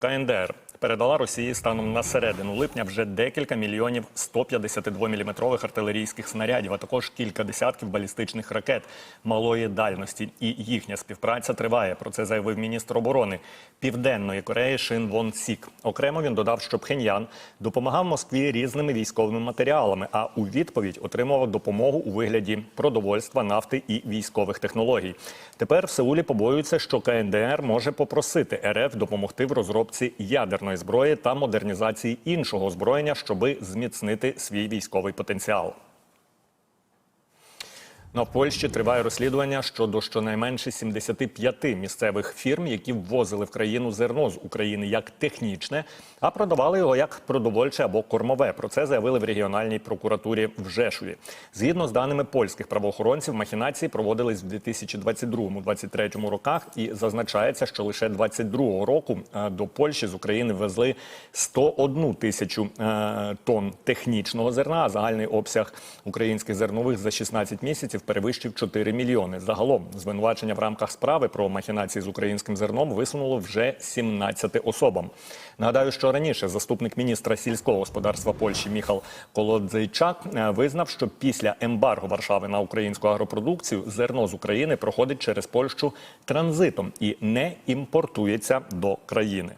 КНДР передала Росії станом на середину липня вже декілька мільйонів 152-мм артилерійських снарядів, а також кілька десятків балістичних ракет малої дальності. І їхня співпраця триває. Про це заявив міністр оборони Південної Кореї Шин Вон Сік. Окремо він додав, що Пхеньян допомагав Москві різними військовими матеріалами, а у відповідь отримував допомогу у вигляді продовольства, нафти і військових технологій. Тепер в Сеулі побоюються, що КНДР може попросити РФ допомогти в розробці ядерної зброї та модернізації іншого озброєння, щоби зміцнити свій військовий потенціал. На Польщі триває розслідування щодо щонайменше 75 місцевих фірм, які ввозили в країну зерно з України як технічне, а продавали його як продовольче або кормове. Про це заявили в регіональній прокуратурі в Жешові. Згідно з даними польських правоохоронців, махінації проводились в 2022-2023 роках, і зазначається, що лише 22 року е, до Польщі з України везли 101 тисячу е, тонн технічного зерна. А загальний обсяг українських зернових за 16 місяців перевищив 4 мільйони. Загалом звинувачення в рамках справи про махінації з українським зерном висунуло вже 17 особам. Нагадаю, що раніше заступник міністра сільського господарства Польщі Міхал Колодзейчак е, визнав, що після ембарго Варшави на українську агропродукцію зерно з України проходить через Польщу транзитом і не імпортується до країни.